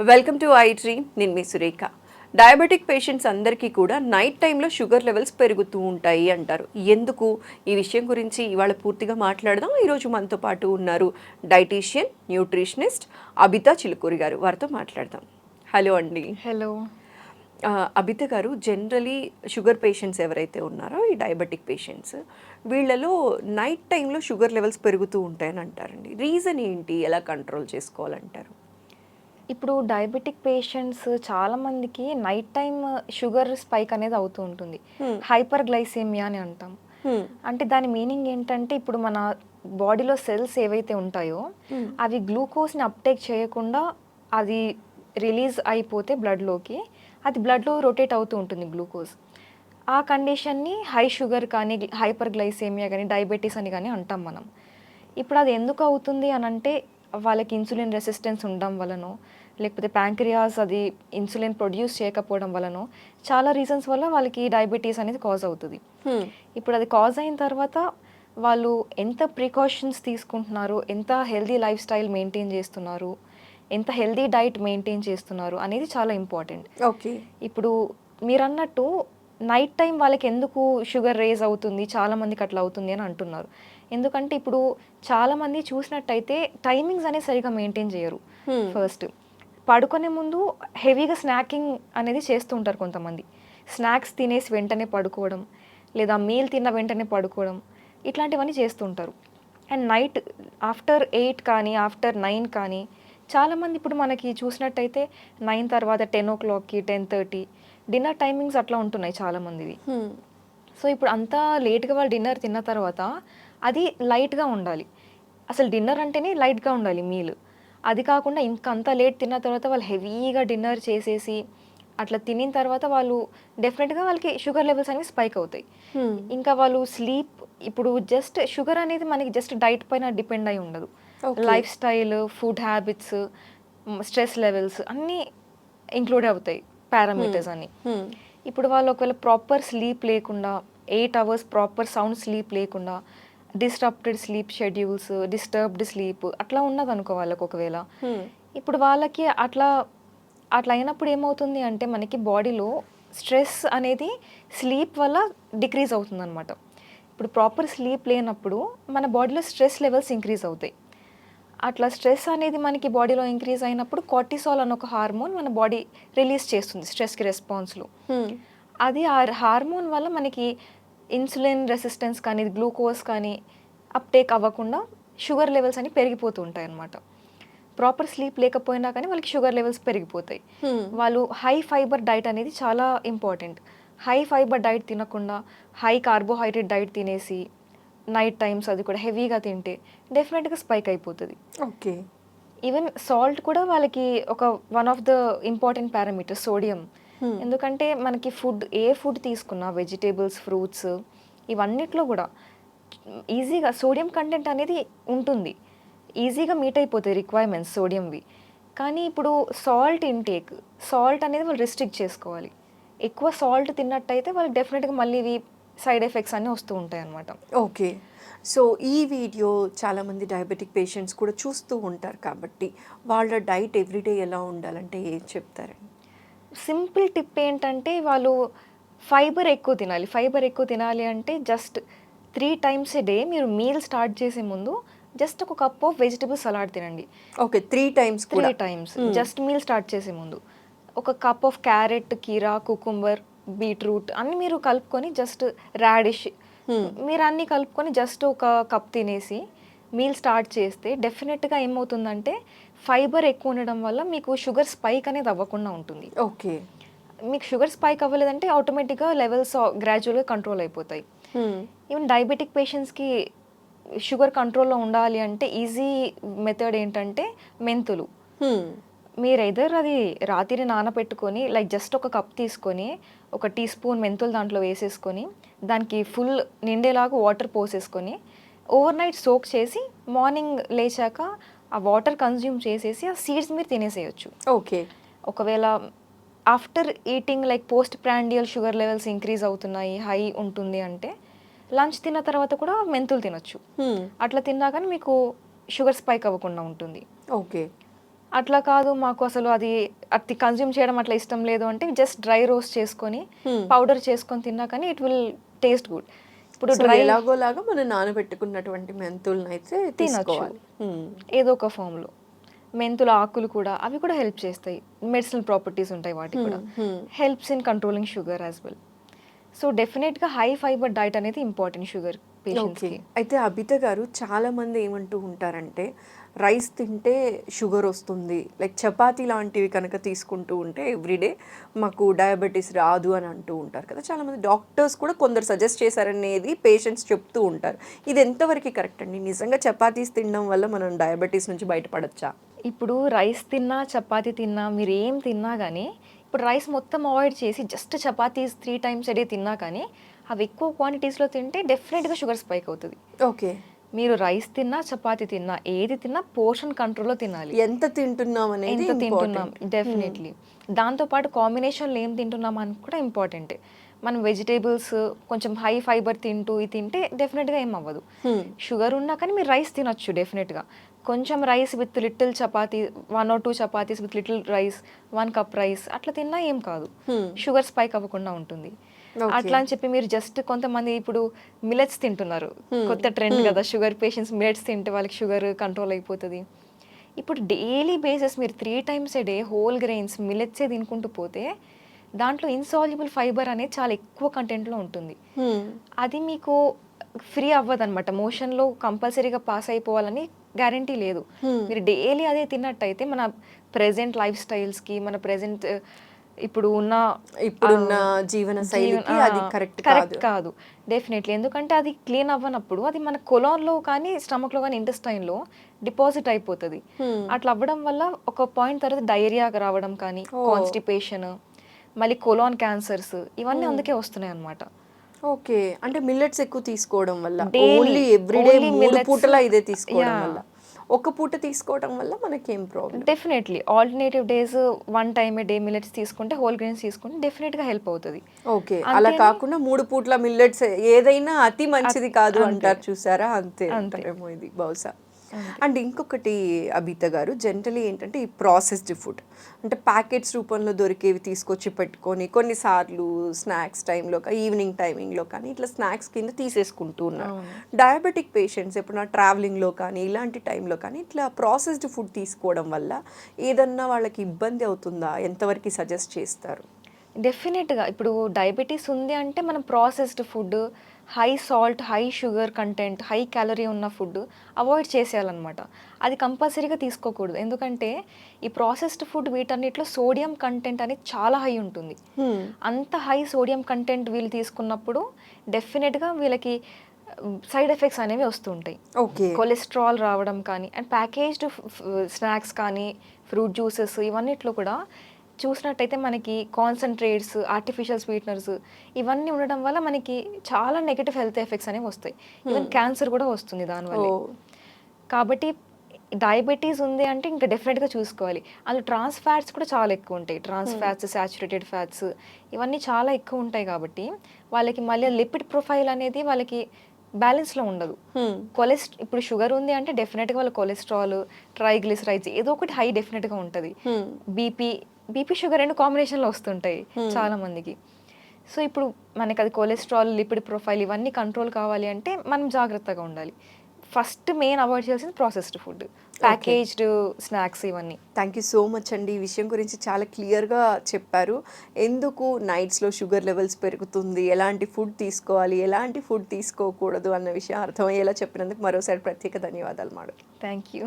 Welcome to I dream నేను మీ Surekha. Diabetic patients అందరికీ కూడా నైట్ టైంలో షుగర్ లెవెల్స్ పెరుగుతూ ఉంటాయి అంటారు. ఎందుకు? ఈ విషయం గురించి ఇవాళ పూర్తిగా మాట్లాడదాం. ఈరోజు మనతో పాటు ఉన్నారు డైటీషియన్ న్యూట్రిషనిస్ట్ అబితా చిలుకూరి గారు. వారితో మాట్లాడదాం. హలో అండి. హలో అబిత గారు జనరలీ షుగర్ పేషెంట్స్ ఎవరైతే ఉన్నారో ఈ డయాబెటిక్ పేషెంట్స్ వీళ్ళలో నైట్ టైంలో షుగర్ లెవెల్స్ పెరుగుతూ ఉంటాయని అంటారండి. రీజన్ ఏంటి? ఎలా కంట్రోల్ చేసుకోవాలంటారు? ఇప్పుడు డయాబెటిక్ పేషెంట్స్ చాలా మందికి నైట్ టైం షుగర్ స్పైక్ అనేది అవుతూ ఉంటుంది. హైపర్ గ్లైసేమియా అని అంటాం. Hmm. అంటే దాని మీనింగ్ ఏంటంటే ఇప్పుడు మన బాడీలో సెల్స్ ఏవైతే ఉంటాయో అవి గ్లూకోజ్ని అప్టేక్ చేయకుండా అది రిలీజ్ అయిపోతే బ్లడ్లోకి అది బ్లడ్లో రొటేట్ అవుతూ ఉంటుంది గ్లూకోజ్ ఆ కండిషన్ని హై షుగర్ కానీ హైపర్ గ్లైసేమియా కానీ డయాబెటీస్ అని కానీ అంటాం మనం. ఇప్పుడు అది ఎందుకు అవుతుంది అని అంటే వాళ్ళకి ఇన్సులిన్ రెసిస్టెన్స్ ఉండడం వలనో లేకపోతే ప్యాంక్రియాస్ అది ఇన్సులిన్ ప్రొడ్యూస్ చేయకపోవడం వలనో చాలా రీజన్స్ వల్ల వాళ్ళకి డయాబెటీస్ అనేది కాజ్ అవుతుంది. Hmm. ఇప్పుడు అది కాజ్ అయిన తర్వాత వాళ్ళు ఎంత ప్రికాషన్స్ తీసుకుంటున్నారు ఎంత హెల్దీ లైఫ్ స్టైల్ మెయింటైన్ చేస్తున్నారు ఎంత హెల్దీ డైట్ మెయింటైన్ చేస్తున్నారు అనేది చాలా ఇంపార్టెంట్. ఓకే. ఇప్పుడు మీరు అన్నట్టు నైట్ టైం వాళ్ళకి ఎందుకు షుగర్ రేజ్ అవుతుంది చాలా మందికి అట్లా అవుతుంది అని అంటున్నారు. ఎందుకంటే ఇప్పుడు చాలా మంది చూసినట్టయితే టైమింగ్స్ అనేది సరిగా మెయింటైన్ చేయరు. ఫస్ట్ పడుకునే ముందు హెవీగా స్నాకింగ్ అనేది చేస్తూ ఉంటారు కొంతమంది. స్నాక్స్ తినేసి వెంటనే పడుకోవడం లేదా మీల్ తిన్న వెంటనే పడుకోవడం ఇట్లాంటివన్నీ చేస్తుంటారు అండ్ నైట్ ఆఫ్టర్ ఎయిట్ కానీ ఆఫ్టర్ నైన్ కానీ చాలామంది ఇప్పుడు మనకి చూసినట్టయితే నైన్ తర్వాత టెన్ ఓ క్లాక్కి టెన్ థర్టీ డిన్నర్ టైమింగ్స్ అట్లా ఉంటున్నాయి చాలామందివి. సో ఇప్పుడు అంతా లేట్గా వాళ్ళు డిన్నర్ తిన్న తర్వాత అది లైట్గా ఉండాలి అసలు డిన్నర్ అంటేనే లైట్గా ఉండాలి మీల్ అది కాకుండా ఇంకా అంత లేట్ తిన్న తర్వాత వాళ్ళు హెవీగా డిన్నర్ చేసేసి అట్లా తినిన తర్వాత వాళ్ళు డెఫినెట్గా వాళ్ళకి షుగర్ లెవెల్స్ అనేవి స్పైక్ అవుతాయి. ఇంకా వాళ్ళు స్లీప్ ఇప్పుడు జస్ట్ షుగర్ అనేది మనకి జస్ట్ డైట్ పైన డిపెండ్ అయి ఉండదు. Lifestyle food habits stress levels అన్నీ ఇంక్లూడ్ అవుతాయి పారామీటర్స్ అన్ని. Hmm. ఇప్పుడు వాళ్ళు ఒకవేళ ప్రాపర్ స్లీప్ లేకుండా eight hours proper sound sleep లేకుండా disturbed sleep schedules disturbed sleep అట్లా ఉన్నది అనుకో వాళ్ళకి ఒకవేళ. Hmm. ఇప్పుడు వాళ్ళకి అట్లా అట్లా అయినప్పుడు ఏమవుతుంది అంటే మనకి బాడీలో స్ట్రెస్ అనేది స్లీప్ వల్ల డిక్రీజ్ అవుతుంది అనమాట ఇప్పుడు ప్రాపర్ స్లీప్ లేనప్పుడు మన బాడీలో స్ట్రెస్ లెవెల్స్ ఇంక్రీజ్ అవుతాయి. అట్లా స్ట్రెస్ అనేది మనకి బాడీలో ఇంక్రీజ్ అయినప్పుడు కార్టిసాల్ అన్న ఒక హార్మోన్ మన బాడీ రిలీజ్ చేస్తుంది స్ట్రెస్కి రెస్పాన్స్లో. అది ఆ హార్మోన్ వల్ల మనకి ఇన్సులిన్ రెసిస్టెన్స్ కానీ గ్లూకోజ్ కానీ అప్టేక్ అవ్వకుండా షుగర్ లెవెల్స్ అని పెరిగిపోతూ ఉంటాయి అన్నమాట ప్రాపర్ స్లీప్ లేకపోయినా కానీ వాళ్ళకి షుగర్ లెవెల్స్ పెరిగిపోతాయి. వాళ్ళు హై ఫైబర్ డైట్ అనేది చాలా ఇంపార్టెంట్ హై ఫైబర్ డైట్ తినకుండా హై కార్బోహైడ్రేట్ డైట్ తినేసి నైట్ టైమ్స్ అది కూడా హెవీగా తింటే డెఫినెట్గా స్పైక్ అయిపోతుంది. ఓకే ఈవెన్ సాల్ట్ కూడా వాళ్ళకి ఒక one of the important parameter sodium. ఎందుకంటే మనకి ఫుడ్ ఏ ఫుడ్ తీసుకున్నా వెజిటేబుల్స్ ఫ్రూట్స్ ఇవన్నిట్లో కూడా ఈజీగా సోడియం కంటెంట్ అనేది ఉంటుంది. ఈజీగా మీట్ అయిపోతాయి రిక్వైర్మెంట్స్ సోడియంవి కానీ ఇప్పుడు సాల్ట్ ఇంటేక్ సాల్ట్ అనేది వాళ్ళు రిస్ట్రిక్ట్ చేసుకోవాలి. ఎక్కువ సాల్ట్ తిన్నట్టయితే వాళ్ళకి డెఫినెట్గా మళ్ళీ ఇవి సైడ్ ఎఫెక్ట్స్ అన్నీ వస్తూ ఉంటాయి అన్నమాట ఓకే. సో ఈ వీడియో చాలామంది డయాబెటిక్ పేషెంట్స్ కూడా చూస్తూ ఉంటారు కాబట్టి వాళ్ళ డైట్ ఎవ్రీడే ఎలా ఉండాలంటే ఏం చెప్తారండి సింపుల్ టిప్ ఏంటంటే వాళ్ళు ఫైబర్ ఎక్కువ తినాలి. ఫైబర్ ఎక్కువ తినాలి అంటే just three times a day మీరు మీల్ స్టార్ట్ చేసే ముందు జస్ట్ ఒక కప్ ఆఫ్ వెజిటబుల్ సలాడ్ తినండి. Okay three times three times. Just meal start చేసే ముందు. ఒక కప్ ఆఫ్ క్యారెట్ కీరా కుకుంబర్ బీట్రూట్ అన్ని మీరు కలుపుకొని జస్ట్ రాడిష్ మీరు అన్ని కలుపుకొని జస్ట్ ఒక కప్ తినేసి మీల్ స్టార్ట్ చేస్తే డెఫినెట్గా ఏమవుతుందంటే ఫైబర్ ఎక్కువ ఉండడం వల్ల మీకు షుగర్ స్పైక్ అనేది అవ్వకుండా ఉంటుంది. ఓకే. మీకు షుగర్ స్పైక్ అవ్వలేదంటే ఆటోమేటిక్గా లెవెల్స్ గ్రాడ్యువల్గా కంట్రోల్ అయిపోతాయి. ఈవెన్ డయాబెటిక్ పేషెంట్స్కి షుగర్ కంట్రోల్లో ఉండాలి అంటే ఈజీ మెథడ్ ఏంటంటే మెంతులు. మీరు ఎదర్ అది రాత్రి నానబెట్టుకొని లైక్ జస్ట్ ఒక కప్ తీసుకొని ఒక టీ స్పూన్ మెంతులు దాంట్లో వేసేసుకొని దానికి ఫుల్ నిండేలాగా వాటర్ పోసేసుకొని ఓవర్ నైట్ సోక్ చేసి మార్నింగ్ లేచాక ఆ వాటర్ కన్జ్యూమ్ చేసేసి ఆ సీడ్స్ మీరు తినేసేయచ్చు. ఓకే. ఒకవేళ after eating like postprandial sugar levels increase అవుతున్నాయి హై ఉంటుంది అంటే లంచ్ తిన్న తర్వాత కూడా మెంతులు తినొచ్చు. అట్లా తిన్నా కానీ మీకు షుగర్ స్పైక్ అవ్వకుండా ఉంటుంది. ఓకే. అట్లా కాదు మాకు అసలు అది అది కన్జ్యూమ్ చేయడం అట్లా ఇష్టం లేదు అంటే జస్ట్ డ్రై రోస్ట్ చేసుకొని Hmm. పౌడర్ చేసుకొని తిన్నా కానీ ఇట్ విల్ టేస్ట్ గుడ్ ఇప్పుడు డ్రై ఎలాగోలాగా మనం నానబెట్టుకున్నటువంటి మెంతులను అయితే తీసుకోవాలి. హ్మ్. ఏదో ఒక ఫామ్లో మెంతుల ఆకులు కూడా అవి కూడా హెల్ప్ చేస్తాయి. మెడిసినల్ ప్రాపర్టీస్ ఉంటాయి వాటికి కూడా. Hmm. Helps in controlling sugar as well so డెఫినెట్గా హై ఫైబర్ డైట్ అనేది ఇంపార్టెంట్ షుగర్ ఓకే అయితే అబిత గారు చాలా మంది ఏమంటూ ఉంటారంటే రైస్ తింటే షుగర్ వస్తుంది. లైక్ చపాతీ లాంటివి కనుక తీసుకుంటూ ఉంటే ఎవ్రీడే మాకు డయాబెటీస్ రాదు అని అంటూ ఉంటారు కదా. చాలా మంది డాక్టర్స్ కూడా కొందరు సజెస్ట్ చేశారనేది పేషెంట్స్ చెప్తూ ఉంటారు. ఇది ఎంతవరకు కరెక్ట్ అండి? నిజంగా చపాతీస్ తినడం వల్ల మనం డయాబెటీస్ నుంచి బయటపడచ్చా? ఇప్పుడు రైస్ తిన్నా చపాతీ తిన్నా మీరు ఏం తిన్నా కానీ ఇప్పుడు రైస్ మొత్తం అవాయిడ్ చేసి just chapatis three times a day తిన్నా కానీ అవి ఎక్కువ క్వాంటిటీస్లో తింటే డెఫినెట్గా షుగర్ స్పైక్ అవుతుంది. ఓకే. మీరు రైస్ తిన్నా చపాతీ తిన్నా ఏది తిన్నా పోర్షన్ కంట్రోల్లో తినాలి. ఎంత తింటున్నాం అనేది ఎంత తింటున్నాం. డెఫినెట్లీ దాంతోపాటు కాంబినేషన్లో ఏం తింటున్నాం అని కూడా ఇంపార్టెంట్ మనం వెజిటేబుల్స్ కొంచెం హై ఫైబర్ తింటూ ఇది తింటే డెఫినెట్గా ఏం అవ్వదు. Hmm. షుగర్ ఉన్నా కానీ మీరు రైస్ తినొచ్చు డెఫినెట్గా కొంచెం rice with little chapati one or two chapatis with little rice one cup rice అట్లా తిన్నా ఏం కాదు. Hmm. షుగర్ స్పైక్ అవ్వకుండా ఉంటుంది. అట్లా అని చెప్పి మీరు జస్ట్ కొంతమంది ఇప్పుడు మిలెట్స్ తింటున్నారు. కొత్త ట్రెండ్ కదా షుగర్ పేషెంట్స్ మిలెట్స్ తింటే వాళ్ళకి షుగర్ కంట్రోల్ అయిపోతుంది. ఇప్పుడు డైలీ బేసిస్ మీరు three times a day whole grains మిలెట్సే తినుకుంటూ పోతే దాంట్లో ఇన్సాల్యుబుల్ ఫైబర్ అనేది చాలా ఎక్కువ కంటెంట్లో ఉంటుంది. Hmm. అది మీకు ఫ్రీ అవ్వదు అనమాట మోషన్లో కంపల్సరీగా పాస్ అయిపోవాలని గ్యారంటీ లేదు. Hmm. మీరు డైలీ అదే తిన్నట్టయితే మన ప్రెసెంట్ లైఫ్ స్టైల్స్కి మన ప్రెసెంట్ ఇప్పుడు ఉన్న ఇప్పుడున్న జీవన శైలికి ఆ, అది కరెక్ట్ కరెక్ట్ కాదు డెఫినెట్లీ ఎందుకంటే అది క్లీన్ అవ్వనప్పుడు అది మన కొలాన్లో కానీ స్టమక్లో కానీ ఇంటెస్టైన్లో డిపాజిట్ అయిపోతుంది. అట్లా అవ్వడం వల్ల ఒక పాయింట్ తర్వాత డైరియా రావడం కానీ. కాన్స్టిపేషన్ మళ్ళీ కొలాన్ క్యాన్సర్స్ ఇవన్నీ అందుకే వస్తున్నాయి అన్నమాట ఓకే అంటే మిల్లెట్స్ ఎక్కువ తీసుకోవడం వల్ల. ఓన్లీ ఎవ్రీడే మూడు. పూటలా ఇదే తీసుకోవడం. వల్ల ఒక పూట తీసుకోవడం వల్ల మనకేం problem definitely alternative days one time day millets తీసుకుంటే హోల్ గ్రెయిన్స్ తీసుకుంటే డెఫినెట్గా హెల్ప్ అవుతుంది. ఓకే. అలా కాకుండా మూడు పూట్ల మిల్లెట్స్ ఏదైనా అతి మంచిది కాదు. అంటారు చూసారా? అంతే అంతే. అంటారేమో ఇది బహుశా. అండ్ ఇంకొకటి అబిత గారు జనరలీ ఏంటంటే ఈ ప్రాసెస్డ్ ఫుడ్ అంటే ప్యాకెట్స్ రూపంలో దొరికేవి తీసుకొచ్చి పెట్టుకొని కొన్నిసార్లు స్నాక్స్ టైంలో ఈవినింగ్ టైమింగ్లో కానీ ఇట్లా స్నాక్స్ కింద తీసేసుకుంటూ ఉన్నారు. డయాబెటిక్ పేషెంట్స్ ఎప్పుడైనా ట్రావెలింగ్లో కానీ ఇలాంటి టైంలో కానీ ఇట్లా ప్రాసెస్డ్ ఫుడ్ తీసుకోవడం వల్ల ఏదన్నా వాళ్ళకి ఇబ్బంది అవుతుందా? ఎంతవరకు సజెస్ట్ చేస్తారు? డెఫినెట్గా ఇప్పుడు డయాబెటీస్ ఉంది అంటే మనం processed food high salt high sugar content high calorie ఉన్న ఫుడ్ అవాయిడ్ చేసేయాలన్నమాట. అది కంపల్సరీగా తీసుకోకూడదు. ఎందుకంటే ఈ ప్రాసెస్డ్ ఫుడ్ వీటన్నిటిలో సోడియం కంటెంట్ అనేది చాలా హై ఉంటుంది. అంత హై సోడియం కంటెంట్ వీళ్ళు తీసుకున్నప్పుడు డెఫినెట్గా వీళ్ళకి సైడ్ ఎఫెక్ట్స్ అనేవి వస్తుంటాయి ఓకే. కొలెస్ట్రాల్ రావడం కానీ అండ్ ప్యాకేజ్డ్ స్నాక్స్ కానీ ఫ్రూట్ జ్యూసెస్ ఇవన్నిట్లో కూడా చూసినట్టయితే మనకి కాన్సన్ట్రేట్స్ ఆర్టిఫిషియల్ స్వీట్నర్స్ ఇవన్నీ ఉండడం వల్ల మనకి చాలా నెగిటివ్ హెల్త్ ఎఫెక్ట్స్ అనేవి వస్తాయి. ఈవెన్ క్యాన్సర్ కూడా వస్తుంది దానివల్ల. కాబట్టి డయాబెటీస్ ఉంది అంటే ఇంకా డెఫినెట్గా చూసుకోవాలి. అందులో ట్రాన్స్ ఫ్యాట్స్ కూడా చాలా ఎక్కువ ఉంటాయి. ట్రాన్స్ ఫ్యాట్స్ సాచురేటెడ్ ఫ్యాట్స్ ఇవన్నీ చాలా ఎక్కువ ఉంటాయి కాబట్టి వాళ్ళకి మళ్ళీ లిపిడ్ ప్రొఫైల్ అనేది వాళ్ళకి బ్యాలెన్స్లో ఉండదు. Hmm. కొలెస్ట్ ఇప్పుడు షుగర్ ఉంది అంటే డెఫినెట్గా వాళ్ళ కొలెస్ట్రాల్ ట్రైగ్లిసరైడ్స్ ఏదో ఒకటి హై డెఫినెట్గా ఉంటుంది. Hmm. బీపీ బీపీ షుగర్ రెండు కాంబినేషన్లో వస్తుంటాయి చాలా మందికి. సో ఇప్పుడు మనకి అది కొలెస్ట్రాల్ లిపిడ్ ప్రొఫైల్ ఇవన్నీ కంట్రోల్ కావాలి అంటే మనం జాగ్రత్తగా ఉండాలి. ఫస్ట్ మెయిన్ అవాయిడ్ చేయాల్సింది ప్రాసెస్డ్ ఫుడ్ ప్యాకేజ్డ్ స్నాక్స్ ఇవన్నీ. థ్యాంక్ యూ సో మచ్ అండి. ఈ విషయం గురించి చాలా క్లియర్గా చెప్పారు. ఎందుకు నైట్స్లో షుగర్ లెవెల్స్ పెరుగుతుంది? ఎలాంటి ఫుడ్ తీసుకోవాలి? ఎలాంటి ఫుడ్ తీసుకోకూడదు? అన్న విషయం అర్థమయ్యేలా చెప్పినందుకు మరోసారి ప్రత్యేక ధన్యవాదాలు మేడం థ్యాంక్ యూ